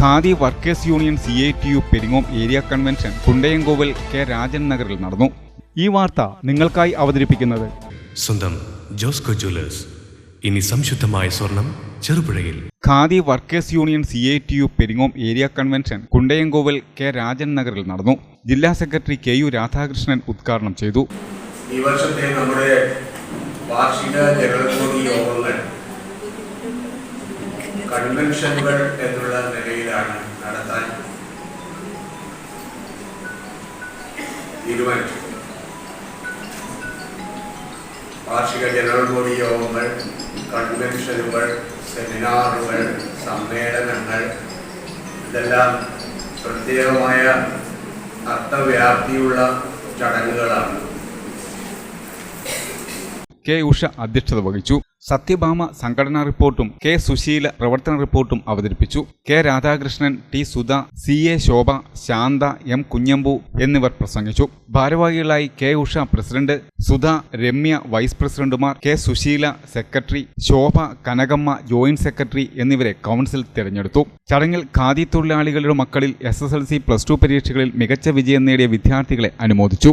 Khadi workers union C I T U Peringome area convention Kundayamkovil K Rajan നഗറിൽ നടന്നു. ഈ വാർത്ത നിങ്ങൾക്കായി അവതരിപ്പിക്കുന്നത്. സ്വന്തം ജോസ്കോ ജ്വല്ലേഴ്സ്. ഇനി സംശുദ്ധമായ സ്വർണം ചെറുപുഴയിൽ. Khadi workers union C I T U Peringome area convention Kundayamkovil K Rajan നഗറിൽ നടന്നു. ജില്ലാ സെക്രട്ടറി കെ യു രാധാകൃഷ്ണൻ ഉദ്ഘാടനം ചെയ്തു. ഈ വർഷത്തെ നമ്മുടെ വാർഷിക ജനറൽ യോഗങ്ങൾ കൺവെൻഷനുകൾ എന്നുള്ള നിലയിലാണ് നടത്താൻ തീരുമാനിച്ചത്. വാർഷിക ജനറൽ ബോഡി യോഗങ്ങൾ കൺവെൻഷനുകൾ സെമിനാറുകൾ സമ്മേളനങ്ങൾ ഇതെല്ലാം പ്രത്യേകമായ അർത്ഥവ്യാപ്തിയുള്ള ചടങ്ങുകളാണ്. കെ ഉഷ അധ്യക്ഷത വഹിച്ചു. സത്യഭാമ സംഘടനാ റിപ്പോർട്ടും കെ സുശീല പ്രവർത്തന റിപ്പോർട്ടും അവതരിപ്പിച്ചു. K Radhakrishnan T Sudha C A Shobha Shantha M Kunhambu എന്നിവർ പ്രസംഗിച്ചു. ഭാരവാഹികളായി K Usha president Sudha Ramya vice പ്രസിഡന്റുമാർ K Susheela secretary Shobha Kanakamma joint secretary എന്നിവരെ കൗൺസിൽ തിരഞ്ഞെടുത്തു. ചടങ്ങിൽ ഖാദി തൊഴിലാളികളുടെ മക്കളിൽ S S L C plus two പരീക്ഷകളിൽ മികച്ച വിജയം നേടിയ വിദ്യാർത്ഥികളെ അനുമോദിച്ചു.